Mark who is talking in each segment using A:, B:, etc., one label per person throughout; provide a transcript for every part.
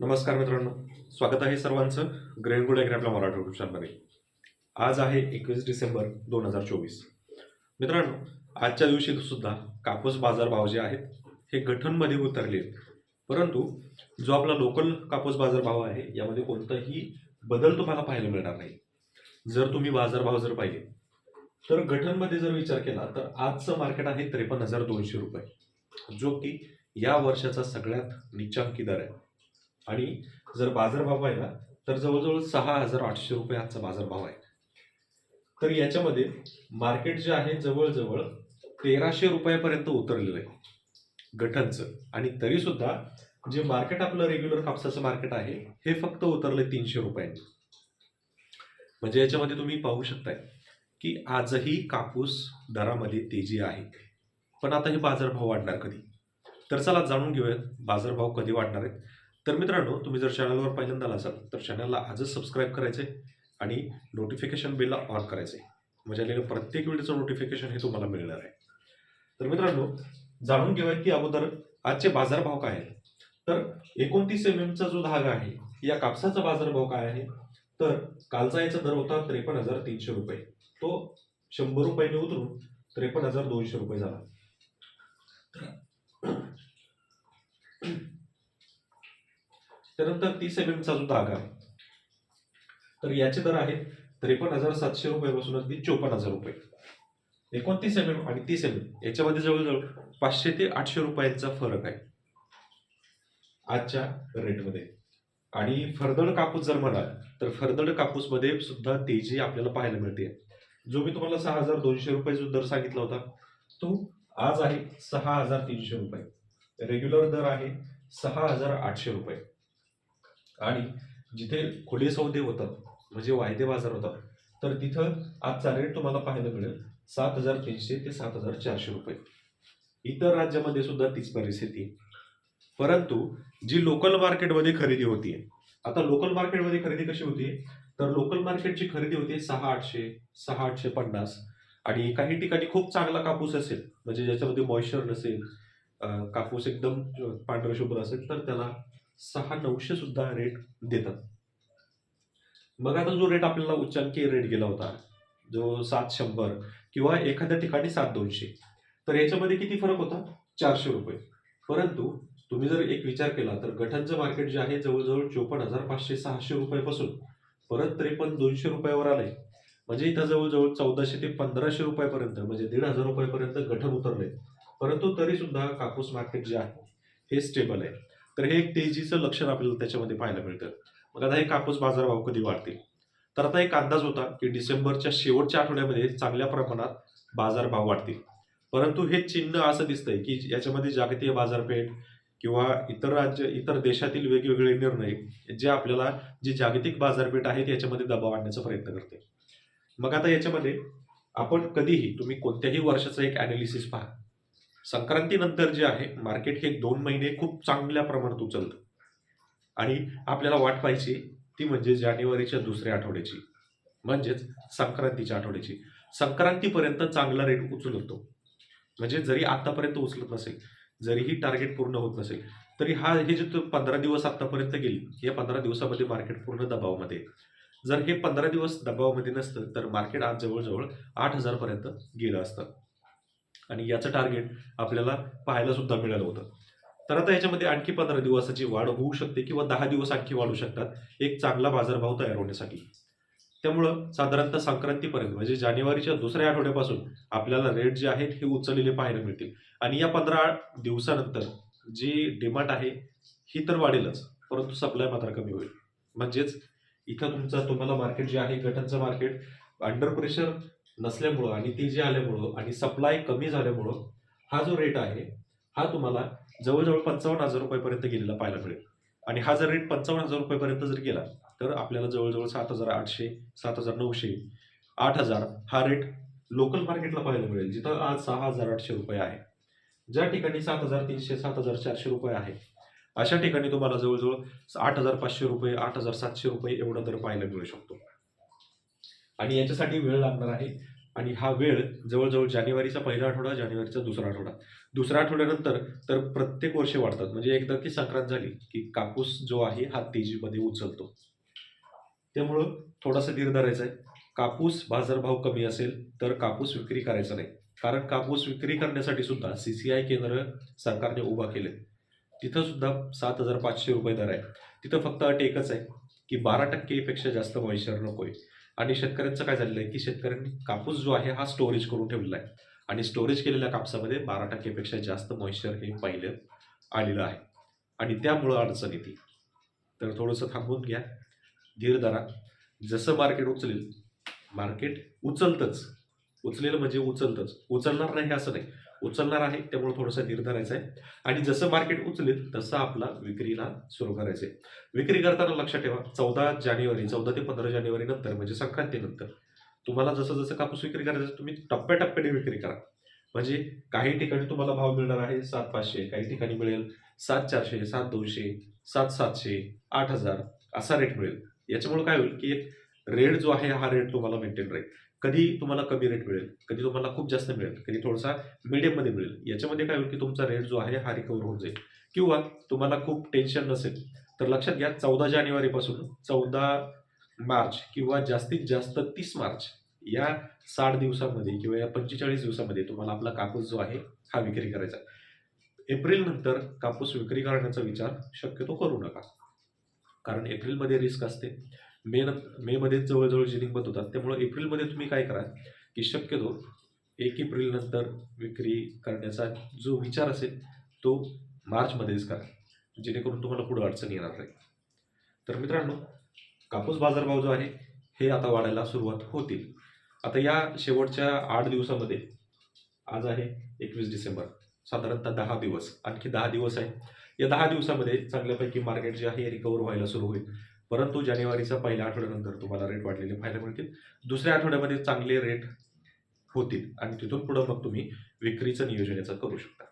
A: नमस्कार मित्रांनो. स्वागत आहे सर्वांचं ग्रेनगुड ॲग्री आपल्या मराठी युट्यूब चॅनलमध्ये आज आहे एकवीस डिसेंबर दोन हजार चोवीस. मित्रांनो आजच्या दिवशी सुद्धा कापूस बाजारभाव जे आहेत हे गठनमध्ये उतरले आहेत. परंतु जो आपला लोकल कापूस बाजारभाव आहे यामध्ये कोणताही बदल तुम्हाला पाहायला मिळणार नाही. जर तुम्ही बाजारभाव जर पाहिले तर गठनमध्ये जर विचार केला तर आजचं मार्केट आहे त्रेपन्न हजार दोनशे रुपये. जो की या वर्षाचा सगळ्यात निचांकी दर आहे. आणि जर बाजारभाव पाहिला तर जवळजवळ सहा हजार आठशे रुपये आजचा बाजारभाव आहे. तर याच्यामध्ये मार्केट जे आहे जवळजवळ तेराशे रुपयापर्यंत उतरलेलं आहे. गठांचं आणि तरी सुद्धा जे मार्केट आपलं रेग्युलर कापसाचं मार्केट आहे हे फक्त उतरलंय तीनशे रुपयांनी. म्हणजे याच्यामध्ये तुम्ही पाहू शकताय की आजही कापूस दरामध्ये तेजी आहे. पण आता हे बाजारभाव वाढणार कधी? तर चला जाणून घेऊयात बाजारभाव कधी वाढणार आहेत. तर मित्रांनो तुम्ही जर चॅनलवर पहिल्यांदा आला असाल तर चॅनलला आजच सबस्क्राईब करायचे आणि नोटिफिकेशन बिलला ऑन करायचे म्हणजे आलेलं प्रत्येक व्हिडिओचं नोटिफिकेशन हे तुम्हाला मिळणार आहे. तर मित्रांनो जाणून घेऊयात की अगोदर आजचे बाजारभाव काय आहेत. तर एकोणतीस एम एमचा जो धागा आहे या कापसाचा बाजारभाव काय आहे? तर कालचा याचा दर होता त्रेपन्न हजार तीनशे रुपये. तो शंभर रुपयाने उतरून त्रेपन्न हजार दोनशे रुपये झाला. त्यानंतर तीस एम एमचा जो धागा. आहे तर याचे दर आहेत त्रेपन्न हजार सातशे रुपयापासून अगदी चोपन्न हजार रुपये. एकोणतीस एम एम आणि तीस एम एम याच्यामध्ये जवळजवळ पाचशे ते आठशे रुपयांचा फरक आहे. आजच्या रेटमध्ये. आणि फरदड कापूस जर म्हणाल तर फरदड कापूसमध्ये सुद्धा तेजी आपल्याला पाहायला मिळते. जो मी तुम्हाला सहा हजार दोनशे रुपये जो दर सांगितला होता तो आज आहे सहा हजार तीनशे रुपये. रेग्युलर दर आहे सहा हजार आठशे रुपये. आणि जिथे खुले सौदे होतात म्हणजे वायदे बाजार होतात तर तिथं आजचा रेट तुम्हाला पाहायला मिळेल सात हजार तीनशे ते सात हजार चारशे रुपये. इतर राज्यामध्ये सुद्धा तीच परिस्थिती आहे. परंतु जी लोकल मार्केटमध्ये खरेदी होतीये आता लोकल मार्केटमध्ये खरेदी कशी होती तर लोकल मार्केटची खरेदी होते सहा आठशे सहा आठशे पन्नास. आणि काही ठिकाणी खूप चांगला कापूस असेल म्हणजे ज्याच्यामध्ये मॉइश्चर नसेल कापूस एकदम पांढरा शुभ्र असेल तर त्याला सहा नऊशे सुद्धा रेट देतात. मग आता जो रेट आपल्याला उच्चांकी रेट गेला होता जो सात शंभर किंवा एखाद्या ठिकाणी सात दोनशे तर याच्यामध्ये किती फरक होता? चारशे रुपये. परंतु तुम्ही जर एक विचार केला तर गठांचं मार्केट जे आहे जवळजवळ चोपन्न हजार पाचशे सहाशे रुपयापासून परत त्रेपन्न दोनशे रुपयावर आले म्हणजे इथं जवळजवळ चौदाशे ते पंधराशे रुपयापर्यंत म्हणजे दीड हजार रुपयापर्यंत गठन उतरले परंतु तरी सुद्धा कापूस मार्केट जे आहे हे स्टेबल आहे. तर हे एक तेजीचं लक्षण आपल्याला त्याच्यामध्ये पाहायला मिळतं. मग आता हे कापूस बाजारभाव कधी वाढतील? तर आता एक अंदाज होता की डिसेंबरच्या शेवटच्या आठवड्यामध्ये चांगल्या प्रमाणात बाजारभाव वाढतील. परंतु हे चिन्ह असं दिसतंय की याच्यामध्ये जागतिक बाजारपेठ किंवा इतर राज्य इतर देशातील वेगवेगळे निर्णय जे आपल्याला जी जागतिक बाजारपेठ आहे याच्यामध्ये दबाव आणण्याचा प्रयत्न करते. मग आता याच्यामध्ये आपण कधीही तुम्ही कोणत्याही वर्षाचं एक अनालिसिस पहा. संक्रांतीनंतर जे आहे मार्केट हे दोन महिने खूप चांगल्या प्रमाणात उचलतं. आणि आपल्याला वाट पाहिजे ती म्हणजे जानेवारीच्या दुसऱ्या आठवड्याची. म्हणजेच संक्रांतीच्या आठवड्याची. संक्रांतीपर्यंत चांगला रेट उचलतो म्हणजे जरी आतापर्यंत उचलत नसेल जरीही टार्गेट पूर्ण होत नसेल तरी हा हे जे पंधरा दिवस आतापर्यंत गेली या पंधरा दिवसामध्ये मार्केट पूर्ण दबावामध्ये जर हे पंधरा दिवस दबावामध्ये नसतं तर मार्केट आज जवळजवळ आठ हजारपर्यंत गेलं असतं. आणि याचं टार्गेट आपल्याला पाहायला सुद्धा मिळालं होतं. तर आता याच्यामध्ये आणखी पंधरा दिवसाची वाढ होऊ शकते किंवा दहा दिवस आणखी वाढू शकतात एक चांगला बाजारभाव तयार होण्यासाठी. त्यामुळं साधारणतः संक्रांतीपर्यंत म्हणजे जानेवारीच्या दुसऱ्या आठवड्यापासून आपल्याला रेट जे आहेत हे उचललेले पाहायला मिळतील. आणि या पंधरा दिवसानंतर जी डिमांड आहे ही तर वाढेलच परंतु सप्लाय मात्र कमी होईल. म्हणजेच इथं तुमचं तुम्हाला मार्केट जे आहे गटांचं मार्केट अंडर प्रेशर नसल्यामुळं आणि ती जे आल्यामुळं आणि सप्लाय कमी झाल्यामुळं हा जो रेट आहे हा तुम्हाला जवळजवळ पंचावन्न हजार रुपयेपर्यंत गेलेला पाहायला मिळेल. आणि हा जर रेट पंचावन्न हजार रुपयापर्यंत जर गेला तर आपल्याला जवळजवळ सात हजार आठशे सात हजार नऊशे आठ हजार हा रेट लोकल मार्केटला पाहायला मिळेल जिथं आज सहा हजार आठशे रुपये आहे. ज्या ठिकाणी सात हजार तीनशे सात हजार चारशे रुपये आहे अशा ठिकाणी तुम्हाला जवळजवळ आठ हजार पाचशे रुपये आठ हजार सातशे रुपये एवढा दर पाहायला मिळू शकतो. आणि याच्यासाठी वेळ लागणार आहे. आणि हा वेळ जवळजवळ जानेवारीचा पहिला आठवडा जानेवारीचा दुसरा आठवडा. दुसऱ्या आठवड्यानंतर तर प्रत्येक वर्षे वाढतात. म्हणजे एकदा की संक्रांत झाली की कापूस जो आहे हा तेजीमध्ये उचलतो. त्यामुळं थोडासा धीर धरायचा आहे. कापूस बाजारभाव कमी असेल तर कापूस विक्री करायचा नाही. कारण कापूस विक्री करण्यासाठी सुद्धा सी सी आय केंद्र सरकारने उभा केले तिथं सुद्धा सात हजार पाचशे रुपये दर आहे. तिथं फक्त अट एकच आहे की बारा टक्केपेक्षा जास्त मॉइश्चर आहे आणि शेतकऱ्यांचं काय झालेलं आहे की शेतकऱ्यांनी कापूस जो आहे हा स्टोरेज करून ठेवलेला आहे. आणि स्टोरेज केलेल्या कापसामध्ये बारा टक्केपेक्षा जास्त मॉइश्चर हे पहिलं आलेलं आहे. आणि त्यामुळं अडचण येते. तर थोडंसं थांबून घ्या. धीर धरा. जसं मार्केट उचलेल मार्केट उचलतंच. उचलेलं म्हणजे उचलतंच. उचलणार नाही असं नाही. उचलणार आहे त्यामुळे थोडंसं निर्धारायचं आहे. आणि जसं मार्केट उचलेल तसं आपला विक्रीला सुरू करायचं आहे विक्री करताना लक्षात ठेवा. चौदा जानेवारी चौदा ते पंधरा जानेवारी नंतर म्हणजे संक्रांतीनंतर तुम्हाला जसं जसं कापूस विक्री करायचं तुम्ही टप्प्याटप्प्याने विक्री करा. म्हणजे काही ठिकाणी तुम्हाला भाव मिळणार आहे सात पाचशे काही ठिकाणी मिळेल सात चारशे सात दोनशे सात सातशे आठ हजार असा रेट मिळेल. याच्यामुळे काय होईल की एक रेट जो आहे हा रेट तुम्हाला मेंटेन राहील. कधी तुम्हाला कमी रेट मिळेल कधी तुम्हाला खूप जास्त मिळेल कधी थोडासा मीडियममध्ये मिळेल. याच्यामध्ये काय होईल की तुमचा रेट जो आहे हा रिकवर होऊन जाईल. किंवा तुम्हाला खूप टेन्शन नसेल तर लक्षात घ्या चौदा जानेवारीपासून चौदा मार्च किंवा जास्तीत जास्त तीस मार्च या साठ दिवसामध्ये किंवा या पंचेचाळीस दिवसामध्ये तुम्हाला आपला कापूस जो आहे हा विक्री करायचा. एप्रिल नंतर कापूस विक्री करण्याचा विचार शक्यतो करू नका. कारण एप्रिलमध्ये रिस्क असते. मे न मेमध्ये जवळजवळ जिनिंग बंद होतात. त्यामुळे एप्रिलमध्ये तुम्ही काय करा की शक्यतो एक एप्रिल नंतर विक्री करण्याचा जो विचार असेल तो मार्चमध्येच करा. जेणेकरून तुम्हाला पुढे अडचण येणार नाही. तर मित्रांनो कापूस बाजारभाव जो आहे हे आता वाढायला सुरुवात होतील. आता या शेवटच्या आठ दिवसामध्ये आज आहे एकवीस डिसेंबर. साधारणतः दहा दिवस आणखी दहा दिवस आहे. या दहा दिवसामध्ये चांगल्यापैकी मार्केट जे आहे रिकवर व्हायला सुरू होईल. परंतु जानेवारीचा पहिल्या आठवड्यानंतर तुम्हाला रेट वाढलेले पाहायला मिळतील. दुसऱ्या आठवड्यामध्ये चांगले रेट होतील आणि तिथून पुढं मग तुम्ही विक्रीचं नियोजन याचं करू शकता.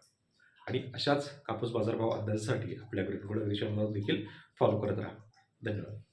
A: आणि अशाच कापूस बाजारभाव अंदाजासाठी आपल्या ग्रीन देखील फॉलो करत राहा. धन्यवाद.